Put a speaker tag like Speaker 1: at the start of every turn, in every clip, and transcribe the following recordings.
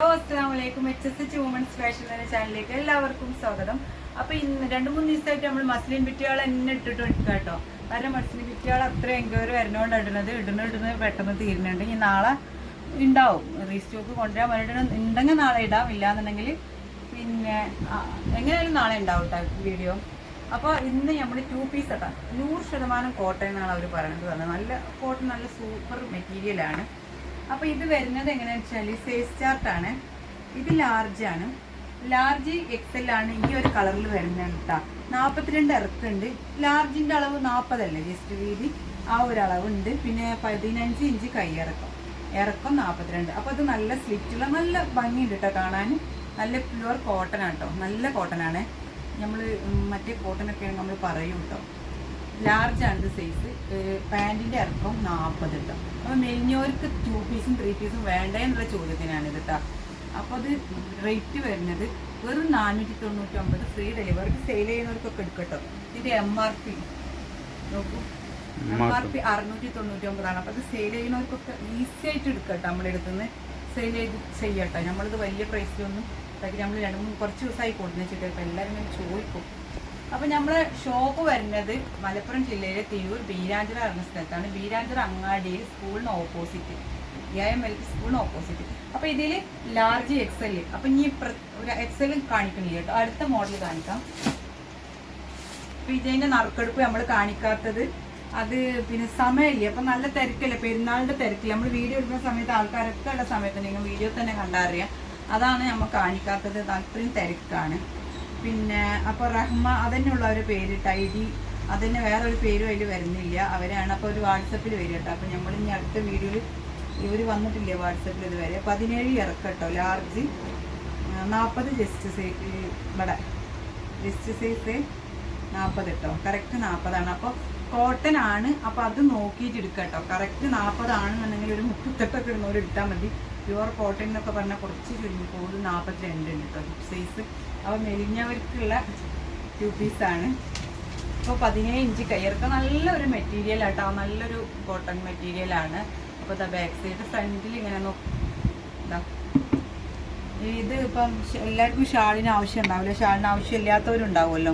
Speaker 1: Hello Assam H S H women's fashion എന്ന ചാനലിലേക്ക് എല്ലാവർക്കും സ്വാഗതം. അപ്പൊ ഇന്ന് രണ്ട് മൂന്ന് ദിവസമായിട്ട് നമ്മൾ മസ്ലിൻ ബിറ്റികൾ തന്നെ ഇട്ടിട്ട് എടുക്കുക കേട്ടോ കാരണം മസ്ലിൻ ബിറ്റികൾ അത്ര എൻക്വയറി വരുന്നോണ്ട് ഇടുന്നത്. ഇടുന്ന ഇടുന്നത് പെട്ടെന്ന് തീരുന്നുണ്ട്. ഇനി നാളെ ഉണ്ടാവും റീസ്റ്റോക്ക് കൊണ്ടുവരാൻ പറഞ്ഞിട്ട് ഉണ്ടെങ്കിൽ നാളെ ഇടാം. ഇല്ലാന്നുണ്ടെങ്കിൽ പിന്നെ എങ്ങനെയായാലും നാളെ ഉണ്ടാവും കേട്ടോ വീഡിയോ അപ്പോൾ ഇന്ന് നമ്മൾ ടു പീസ് കേട്ടോ നൂറ് ശതമാനം കോട്ടൺ എന്നാണ് അവർ പറയുന്നത് നല്ല കോട്ടൺ നല്ല സൂപ്പർ മെറ്റീരിയലാണ് അപ്പോൾ ഇത് വരുന്നത് എങ്ങനെയാണെന്ന് വെച്ചാൽ സൈസ് ചാർട്ടാണ് ഇത് ലാർജ് ആണ്. ലാർജ് എക്സൽ ആണ് ഈ ഒരു കളറിൽ വരുന്നത് കേട്ടോ നാൽപ്പത്തിരണ്ട് ഇറക്കുണ്ട് ലാർജിന്റെ അളവ് നാൽപ്പതല്ലേ ജസ്റ്റ് വീതി ആ ഒരു അളവുണ്ട് പിന്നെ പതിനഞ്ച് ഇഞ്ച് കൈയിറക്കം ഇറക്കം. നാൽപ്പത്തിരണ്ട് അപ്പോൾ ഇത് നല്ല സ്ലിറ്റുള്ള നല്ല ഭംഗിയുണ്ട് കേട്ടോ കാണാൻ. നല്ല പ്യുവർ കോട്ടൺ ആട്ടോ നല്ല കോട്ടൺ ആണ്. നമ്മൾ മറ്റേ കോട്ടനൊക്കെ നമ്മൾ പറയും കേട്ടോ ലാർജ് ആണ് ഇത് സൈസ് പാന്റിന്റെ ഇറക്കം നാൽപ്പത് കേട്ടോ അപ്പോൾ മെലിഞ്ഞവർക്ക് ടു പീസും ത്രീ പീസും വേണ്ടേ എന്നുള്ള ചോദ്യത്തിനാണ് ഇത് കേട്ടോ അപ്പോൾ അത് റേറ്റ് വരുന്നത് വെറും നാനൂറ്റി തൊണ്ണൂറ്റി ഒമ്പത് ഫ്രീ ഡെലിവറിക്ക് സെയിൽ ചെയ്യുന്നവർക്കൊക്കെ എടുക്കട്ടോ. ഇതിന്റെ എം ആർ പി നോക്കൂ. എം ആർ പി അറുന്നൂറ്റി തൊണ്ണൂറ്റി ഒമ്പതാണ് അപ്പോൾ അത് സെയിൽ ചെയ്യുന്നവർക്കൊക്കെ ഈസി ആയിട്ട് എടുക്കട്ടോ നമ്മുടെ അടുത്ത് നിന്ന് സെയിൽ ചെയ്ത് ചെയ്യട്ടോ. നമ്മളിത് വലിയ പ്രൈസിലൊന്നും നമ്മൾ രണ്ട് മൂന്ന് കുറച്ച് ദിവസമായി കൊണ്ടുവന്നു വെച്ചിട്ട് അപ്പോൾ എല്ലാവരും ഇങ്ങനെ ചോദിക്കും. അപ്പോൾ നമ്മളെ ഷോപ്പ് വരുന്നത് മലപ്പുറം ജില്ലയിലെ തിരൂർ ബീരാഞ്ചിറ എന്ന സ്ഥലത്താണ്. ബീരാഞ്ചിറ അങ്ങാടിയിൽ സ്കൂളിന് ഓപ്പോസിറ്റ്. എ എം എൽ സ്കൂളിന് ഓപ്പോസിറ്റ്. അപ്പോൾ ഇതിൽ ലാർജ് എക്സൽ അപ്പോൾ ഇനി ഒരു എക്സൽ കാണിക്കണില്ല കേട്ടോ. അടുത്ത മോഡൽ കാണിക്കാം. അപ്പോൾ ഇതിന്റെ നറുക്കെടുപ്പ് നമ്മൾ കാണിക്കാത്തത് അത് പിന്നെ സമയമില്ല. അപ്പം നല്ല തിരക്കല്ലേ. പെരുന്നാളിന്റെ തിരക്കില്ല. നമ്മൾ വീഡിയോ എടുക്കുന്ന സമയത്ത് ആൾക്കാരൊക്കെ ഉള്ള സമയത്ത് നിങ്ങൾ വീഡിയോ തന്നെ കണ്ടറിയാം അതാണ് നമ്മൾ കാണിക്കാത്തത്. അത്രയും തിരക്കാണ്. പിന്നെ അപ്പോൾ റഹ്മ അതന്നെയുള്ള ഒരു പേര് ടൈഡി അതന്നെ വേറൊരു പേരും അതിൽ വരുന്നില്ല. അവരാണ് അപ്പോൾ ഒരു വാട്സപ്പിൽ വരും കേട്ടോ അപ്പോൾ നമ്മൾ ഇനി അടുത്ത വീഡിയോയിൽ ഇവർ വന്നിട്ടില്ല വാട്സപ്പിൽ ഇതുവരെ? പതിനേഴ് ഇറക്കട്ടോ ലാർജ്. നാൽപ്പത് ജസ്റ്റ് സൈസ് ഇവിടെ. ജസ്റ്റ് സൈസ് നാൽപ്പത് കേട്ടോ കറക്റ്റ് നാൽപ്പതാണ് അപ്പോൾ കോട്ടൺ ആണ്. അപ്പോൾ അത് നോക്കിയിട്ട് എടുക്കുക കേട്ടോ കറക്റ്റ് നാൽപ്പതാണെന്നുണ്ടെങ്കിൽ ഒരു മുപ്പത്തെട്ടൊക്കെ ഇടുന്നവർ എടുത്താൽ മതി. പ്യുവർ കോട്ടൺ എന്നൊക്കെ പറഞ്ഞാൽ കുറച്ച് ചുരുങ്ങി നാൽപ്പത്തി രണ്ട് ഉണ്ട് കേട്ടോ സൈസ് അപ്പോൾ മെലിഞ്ഞവർക്കുള്ള ടു ആണ്. അപ്പോൾ പതിനേഴ് ഇഞ്ച് കയ്യിറക്കം നല്ലൊരു മെറ്റീരിയൽ ആട്ടോ. നല്ലൊരു കോട്ടൺ മെറ്റീരിയലാണ് അപ്പോൾ ഇതാ ബാക്ക് സൈഡ് ഫ്രണ്ടിൽ ഇങ്ങനെ നോ ഇതാ ഇത് ഇപ്പം എല്ലാവർക്കും ഷാളിന് ആവശ്യം ഉണ്ടാവില്ല. ഷാളിന് ആവശ്യമില്ലാത്തവരുണ്ടാവുമല്ലോ.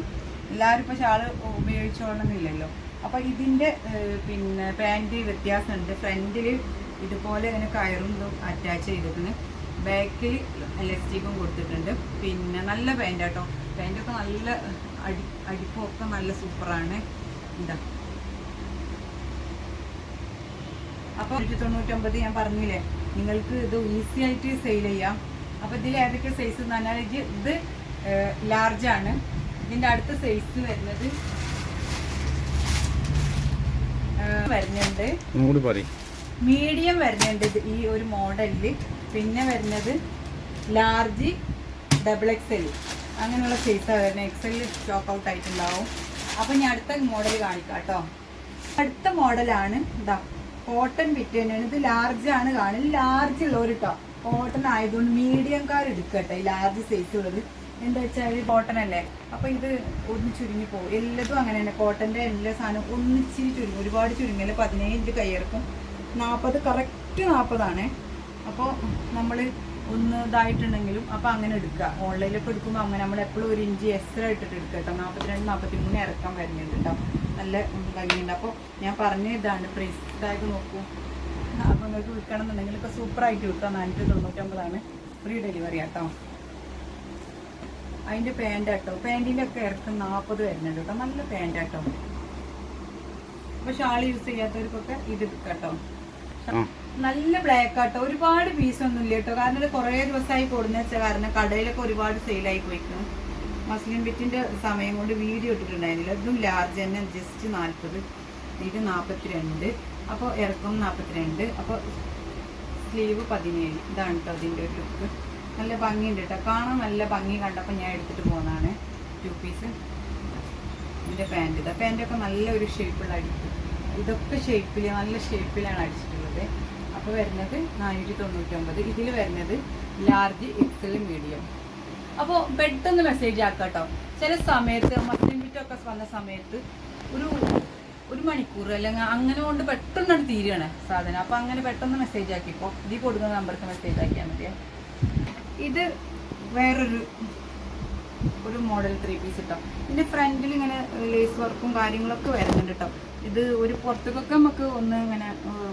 Speaker 1: എല്ലാവരും ഇപ്പോൾ ഷാൾ ഉപയോഗിച്ചോളണമെന്നില്ലല്ലോ അപ്പോൾ ഇതിന്റെ പിന്നെ പാന്റ് വ്യത്യാസമുണ്ട്. ഫ്രണ്ടിൽ ഇതുപോലെ ഇങ്ങനെ കയറും അറ്റാച്ച് ചെയ്തിട്ടുണ്ട്. ബാക്കിൽ എലസ്റ്റിക്കും കൊടുത്തിട്ടുണ്ട്. പിന്നെ നല്ല പാന്റ് കേട്ടോ പാന്റൊക്കെ നല്ല അടി അടിപ്പൊക്കെ നല്ല സൂപ്പറാണ്. എന്താ അപ്പോൾ നൂറ്റി തൊണ്ണൂറ്റൊമ്പത് ഞാൻ പറഞ്ഞില്ലേ നിങ്ങൾക്ക് ഇത് ഈസി ആയിട്ട് സെയിൽ ചെയ്യാം. അപ്പോൾ ഇതിൽ ഏതൊക്കെ സൈസ് എന്ന് പറഞ്ഞാൽ ഇത് ലാർജാണ് ഇതിന്റെ അടുത്ത സൈസ് വരുന്നത് വരുന്നുണ്ട്.
Speaker 2: പറയും.
Speaker 1: മീഡിയം വരുന്നുണ്ട് ഈ ഒരു മോഡലിൽ പിന്നെ വരുന്നത് ലാർജ് ഡബിൾ എക്സ് എൽ അങ്ങനെയുള്ള സൈസാണ് വരുന്നത്. എക്സൽ സ്റ്റോക്ക് ഔട്ട് ആയിട്ടുണ്ടാവും. അപ്പോൾ ഞാൻ അടുത്ത മോഡൽ കാണിക്കാം കേട്ടോ അടുത്ത മോഡലാണ് ഇതാ കോട്ടൺ ബിറ്റ് തന്നെയാണ്. ഇത് ലാർജ് ആണ് കാണുന്നത് ലാർജ് ഉള്ളവർ കേട്ടോ കോട്ടൺ ആയതുകൊണ്ട് മീഡിയംകാർ എടുക്കട്ടെ. ഈ ലാർജ് സൈസ് ഉള്ളത്. എന്താ വെച്ചാൽ കോട്ടൺ അല്ലേ? അപ്പോൾ ഇത് ഒന്ന് ചുരുങ്ങി പോകും എല്ലാതും അങ്ങനെ തന്നെ. കോട്ടന്റെ എല്ലാ സാധനവും ഒന്നിച്ചിരി ചുരുങ്ങും. ഒരുപാട് ചുരുങ്ങൽ പതിനേഴ് ഇഞ്ച് കയ്യിറക്കും നാൽപ്പത് കറക്റ്റ് നാൽപ്പതാണേ അപ്പോൾ നമ്മൾ ഒന്ന് ഇതായിട്ടുണ്ടെങ്കിലും അപ്പോൾ അങ്ങനെ എടുക്കുക. ഓൺലൈനിലൊക്കെ എടുക്കുമ്പോൾ അങ്ങനെ നമ്മൾ എപ്പോഴും ഒരു ഇഞ്ച് എക്സ്ട്രാ ഇട്ടിട്ട് എടുക്കുക കേട്ടോ. നാൽപ്പത്തിരണ്ട് നാൽപ്പത്തി മൂന്ന് ഇറക്കാൻ വരുന്നുണ്ട് കേട്ടോ. നല്ല ഭംഗിയുണ്ട്. അപ്പോൾ ഞാൻ പറഞ്ഞ ഇതാണ്. പ്രൈസ് ടാഗ് നോക്കൂ. അപ്പോൾ നിങ്ങൾക്ക് വിൽക്കണം എന്നുണ്ടെങ്കിൽ ഇപ്പോൾ സൂപ്പറായിട്ട് വിൽക്കാം. നാനൂറ്റി തൊണ്ണൂറ്റൊമ്പതാണ്. ഫ്രീ ഡെലിവറി ആട്ടോ അതിന്റെ പാന്റ് ആട്ടോ പാന്റിന്റെ ഒക്കെ ഇറക്കം നാൽപ്പത് വരുന്നുണ്ട് കേട്ടോ നല്ല പാന്റ് ആട്ടോ അപ്പോൾ ഷാൾ യൂസ് ചെയ്യാത്തവർക്കൊക്കെ ഇത് കേട്ടോ നല്ല ബ്ലാക്ക് ആട്ടോ ഒരുപാട് പീസ് ഒന്നും ഇല്ല കേട്ടോ കാരണം ഇത് കുറേ ദിവസമായി കൊടുന്ന വെച്ച കാരണം കടയിലൊക്കെ ഒരുപാട് സെയിലായി പോയിക്കും മസ്ലിൻ ബിറ്റിന്റെ സമയം കൊണ്ട് വീഡിയോ ഇട്ടിട്ടുണ്ടായിരുന്നില്ല. ഇതും ലാർജ് തന്നെ ജസ്റ്റ് നാൽപ്പത് ഇത് നാൽപ്പത്തിരണ്ട് അപ്പോൾ ഇറക്കം നാൽപ്പത്തിരണ്ട് അപ്പോൾ സ്ലീവ് പതിനേഴ്. ഇതാണ് കേട്ടോ അതിന്റെ ഒരു ലുക്ക് നല്ല ഭംഗിയുണ്ട് കേട്ടോ കാണാൻ നല്ല ഭംഗി കണ്ടപ്പോൾ ഞാൻ എടുത്തിട്ട് പോകുന്നതാണ് ടു പീസ് ഇതിന്റെ പാന്റ് ഇതാ പാന്റൊക്കെ നല്ല ഒരു ഷേപ്പുള്ള അടിക്കും ഇതൊക്കെ ഷേപ്പിൽ നല്ല ഷേപ്പിലാണ് അടിച്ചിട്ടുള്ളത്. അപ്പോൾ വരുന്നത് നാനൂറ്റി തൊണ്ണൂറ്റൊമ്പത് ഇതിൽ വരുന്നത് ലാർജ് എക്സൽ മീഡിയം അപ്പോൾ പെട്ടെന്ന് മെസ്സേജ് ആക്കാം കേട്ടോ ചില സമയത്ത് മസ്ലിം ബിറ്റൊക്കെ വന്ന സമയത്ത് ഒരു ഒരു മണിക്കൂർ അല്ലെങ്കിൽ അങ്ങനെ കൊണ്ട് പെട്ടെന്നാണ് തീരുകയാണ് സാധനം. അപ്പോൾ അങ്ങനെ പെട്ടെന്ന് മെസ്സേജ് ആക്കിക്കോ ഇതിൽ കൊടുക്കുന്ന നമ്പർക്ക് മെസ്സേജ് ആക്കിയാൽ മതിയോ. ഇത് വേറൊരു ഒരു മോഡൽ ത്രീ പീസ് കേട്ടോ ഇതിന്റെ ഫ്രണ്ടിൽ ഇങ്ങനെ ലേസ് വർക്കും കാര്യങ്ങളൊക്കെ വരുന്നുണ്ട് കേട്ടോ ഇത് ഒരു പുറത്തേക്കൊക്കെ നമുക്ക് ഒന്ന് ഇങ്ങനെ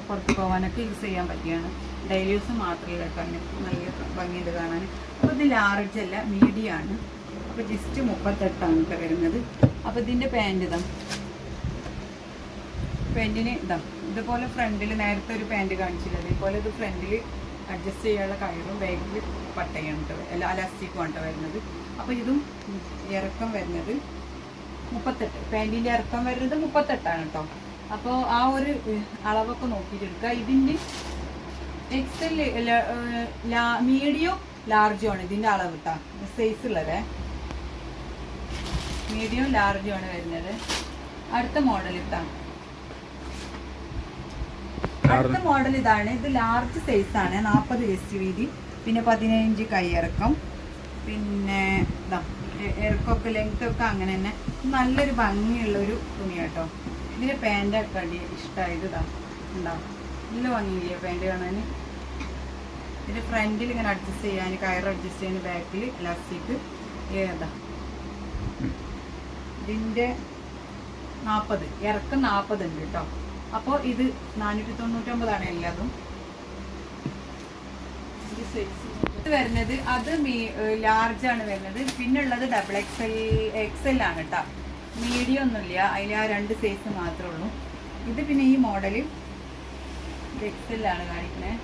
Speaker 1: പുറത്തു പോകാനൊക്കെ യൂസ് ചെയ്യാൻ പറ്റിയാണ്. ഡെയിലി യൂസ് മാത്രമല്ല കേട്ടോ നല്ല ഭംഗിയുണ്ട് കാണാൻ. അപ്പോൾ ഇത് ലാർജ് അല്ല മീഡിയം ആണ്. അപ്പോൾ ജസ്റ്റ് മുപ്പത്തെട്ടാണ് ഇപ്പോൾ വരുന്നത്. അപ്പോൾ ഇതിന്റെ പാന്റ് ഇതാ. പാന്റിന് ഇതാ. ഇതുപോലെ ഫ്രണ്ടിൽ നേരത്തെ ഒരു പാന്റ് കാണിച്ചില്ല? അതേപോലെ ഇത് ഫ്രണ്ടിൽ അഡ്ജസ്റ്റ് ചെയ്യാനുള്ള കയറും ബാഗിൽ പട്ടയാണ് കേട്ടോ അല്ല അലാസ്റ്റിക്കുമാണ് വരുന്നത്. അപ്പോൾ ഇതും ഇറക്കം വരുന്നത് മുപ്പത്തെട്ട്. പാന്റിന്റെ ഇറക്കം വരുന്നത് മുപ്പത്തെട്ടാണ് കേട്ടോ അപ്പോൾ ആ ഒരു അളവൊക്കെ നോക്കിയിട്ട് എടുക്കുക ഇതിന്റെ എക്സൽ മീഡിയം ലാർജും ആണ് ഇതിന്റെ അളവ് കേട്ടോ സൈസ് ഉള്ളതേ. മീഡിയം ലാർജും ആണ് വരുന്നത്. അടുത്ത മോഡൽ ഇതാണ് അടുത്ത മോഡൽ ഇതാണ്. ഇത് ലാർജ് സൈസ് ആണ്. നാൽപ്പത് എസ് വീതി പിന്നെ പതിനഞ്ച് കൈയിറക്കം. പിന്നെ ഇതാ ഇറക്കമൊക്കെ ലെങ്ത് ഒക്കെ അങ്ങനെ തന്നെ. നല്ലൊരു ഭംഗിയുള്ള ഒരു തുണി കേട്ടോ ഇതിന് പാന്റൊക്കെ അടി ഇഷ്ടമായത് ഇതാ ഉണ്ടാവും നല്ല ഭംഗിയില്ലേ പാന്റ് കാണാൻ ഇതിന്റെ ഫ്രണ്ടിൽ ഇങ്ങനെ അഡ്ജസ്റ്റ് ചെയ്യാൻ കയർ അഡ്ജസ്റ്റ് ചെയ്യാൻ ബാക്കിൽ ഇലാസ്റ്റിക് ഏതാ ഇതിന്റെ നാൽപ്പത് ഇറക്കം നാൽപ്പത് ഉണ്ട് കേട്ടോ. അപ്പോൾ ഇത് നാനൂറ്റി തൊണ്ണൂറ്റൊമ്പതാണ് എല്ലാതും. ഇത് വരുന്നത് അത് മീ ലാർജ് ആണ് വരുന്നത്. പിന്നുള്ളത് double X L X L ആണ് കേട്ടോ മീഡിയം ഒന്നുമില്ല. അതിൽ ആ രണ്ട് സൈസ് മാത്രമേ ഉള്ളൂ. ഇത് പിന്നെ ഈ മോഡൽ എക്സ് എൽ ആണ് കാണിക്കുന്നത്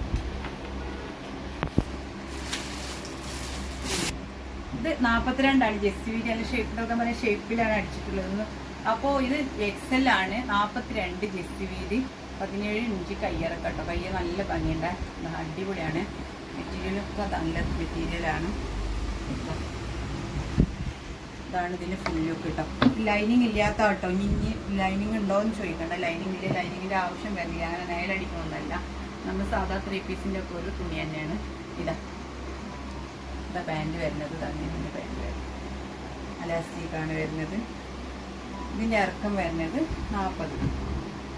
Speaker 1: ഇത് നാൽപ്പത്തിരണ്ടാണ് ജെസ്സി വി അല്ല ഷേപ്പിലൊക്കെ പറഞ്ഞ ഷേപ്പിലാണ് അടിച്ചിട്ടുള്ളത്. അപ്പോൾ ഇത് എക്സൽ ആണ്. നാൽപ്പത്തിരണ്ട് ജെസ്റ്റ് വീതി പതിനേഴ് ഇഞ്ച് കേട്ടോ കയ്യ നല്ല ഭംഗിയുണ്ട്. അടിപൊളിയാണ്. മെറ്റീരിയലൊക്കെ നല്ല മെറ്റീരിയലാണ് ഇതാണ് ഇതിന്റെ ഫുൾ ലുക്ക് കേട്ടോ ലൈനിങ് ഇല്ലാത്ത കേട്ടോ ഇനി ലൈനിങ് ഉണ്ടോ എന്ന് ചോദിക്കണ്ട. ലൈനിങ് ഇല്ല? ലൈനിങ്ങിന്റെ ആവശ്യം വരില്ല. അങ്ങനെ നേലടിക്കണമെന്നല്ല നമ്മൾ സാധാ ത്രീ പീസിന്റെ ഒക്കെ ഒരു തുണി തന്നെയാണ്. ഇതാ. ഇതാ പാന്റ് വരുന്നത്. തന്നെ ഇതിന്റെ പാന്റ് വരുന്നത്. അലാസ്റ്റിക്കാണ് വരുന്നത്. ഇതിന്റെ ഇറക്കം വരുന്നത് നാൽപ്പത്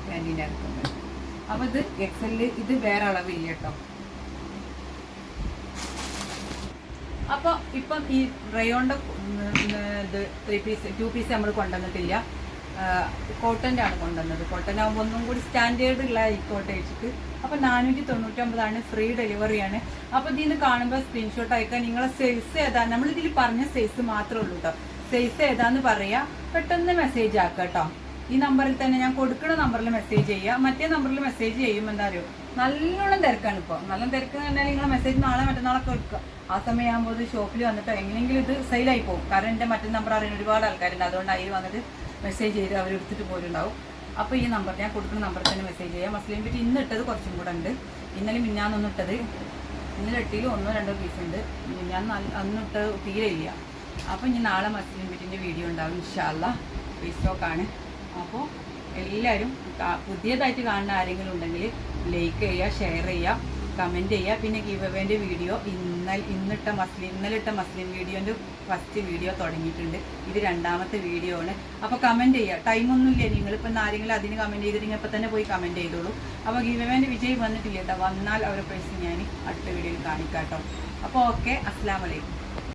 Speaker 1: പാന്റിന്റെ ഇറക്കം വരുന്നത്. അപ്പോൾ ഇത് എക്സലിൽ ഇത് വേറെ അളവില്ല കേട്ടോ. അപ്പോൾ ഇപ്പം ഈ റയോണിന്റെ ഇത് ത്രീ പീസ് ടു പീസ് നമ്മൾ കൊണ്ടുവന്നിട്ടില്ല. കോട്ടന്റെ ആണ് കൊണ്ടുവന്നത്. കോട്ടൻ ആകുമ്പോൾ ഒന്നും കൂടി സ്റ്റാൻഡേർഡ് ഉള്ള ആയിക്കോട്ടെ വെച്ചിട്ട് അപ്പോൾ നാനൂറ്റി തൊണ്ണൂറ്റൊമ്പതാണ് ഫ്രീ ഡെലിവറിയാണ് അപ്പോൾ ഇതിൽ നിന്ന് കാണുമ്പോൾ സ്ക്രീൻഷോട്ട് അയക്കാൻ നിങ്ങളെ സൈസ് ഏതാ? നമ്മളിതിൽ പറഞ്ഞ സൈസ് മാത്രമേ ഉള്ളൂ കേട്ടോ സൈസ് ഏതാന്ന് പറയാ. പെട്ടെന്ന് മെസ്സേജ് ആക്കുക കേട്ടോ ഈ നമ്പറിൽ തന്നെ ഞാൻ കൊടുക്കുന്ന നമ്പറിൽ മെസ്സേജ് ചെയ്യുക. മറ്റേ നമ്പറിൽ മെസ്സേജ് ചെയ്യുമ്പോൾ എന്താ അറിയോ? നല്ലോണം തിരക്കാണ് ഇപ്പോൾ നല്ല തിരക്ക് എന്ന് നിങ്ങളെ മെസ്സേജ് നാളെ മറ്റന്നാളൊക്കെ എടുക്കുക ആ സമയമാകുമ്പോൾ ഷോപ്പിൽ വന്നിട്ടോ എങ്ങനെയെങ്കിലും ഇത് സെയിലായി പോകും. കാരണം എന്റെ മറ്റേ നമ്പർ അറിയുന്ന ഒരുപാട് ആൾക്കാരുണ്ട്. അതുകൊണ്ട് അതിൽ വന്നിട്ട് മെസ്സേജ് ചെയ്ത് അവർ എടുത്തിട്ട് പോരുണ്ടാവും. അപ്പോൾ ഈ നമ്പർ ഞാൻ കൊടുക്കുന്ന നമ്പറിൽ തന്നെ മെസ്സേജ് ചെയ്യാം. മസ്ലിം പറ്റി ഇന്ന് ഇട്ടത് കുറച്ചും കൂടെ ഉണ്ട്. ഇന്നലെ മിന്നാന്നൊന്നും ഇട്ടത്. ഇന്നലെ ഇട്ടിയിൽ ഒന്നോ രണ്ടോ പീസ് ഉണ്ട്. മിന്നാന്ന് അന്നിട്ട് തീരെ ഇല്ല. അപ്പോൾ ഇനി നാളെ മസ്ലിം ബിറ്റിന്റെ വീഡിയോ ഉണ്ടാവും ഇൻഷാല്ല ഫേസ്ബുക്കാണ് അപ്പോൾ എല്ലാവരും പുതിയതായിട്ട് കാണുന്ന ആരെങ്കിലും ഉണ്ടെങ്കിൽ ലൈക്ക് ചെയ്യുക ഷെയർ ചെയ്യുക കമന്റ് ചെയ്യുക. പിന്നെ ഗീവവേന്റെ വീഡിയോ ഇന്നലെ ഇന്നിട്ട മസ്ലിം ഇന്നലെ ഇട്ട മസ്ലിം വീഡിയോന്റെ ഫസ്റ്റ് വീഡിയോ തുടങ്ങിയിട്ടുണ്ട്. ഇത് രണ്ടാമത്തെ വീഡിയോ ആണ്. അപ്പോൾ കമന്റ് ചെയ്യുക. ടൈമൊന്നുമില്ല നിങ്ങളിപ്പോൾ ആരെങ്കിലും അതിന് കമന്റ് ചെയ്തിട്ടുണ്ടെങ്കിൽ അപ്പോൾ തന്നെ പോയി കമന്റ് ചെയ്തോളൂ. അപ്പോൾ ഗീവവേന്റെ വിജയ് വന്നിട്ടില്ല കേട്ടോ. വന്നാൽ അവരെ പ്രശ്നം ഞാൻ അടുത്ത വീഡിയോയിൽ കാണിക്കാം കേട്ടോ അപ്പോൾ ഓക്കെ അസ്സാം വലൈക്കും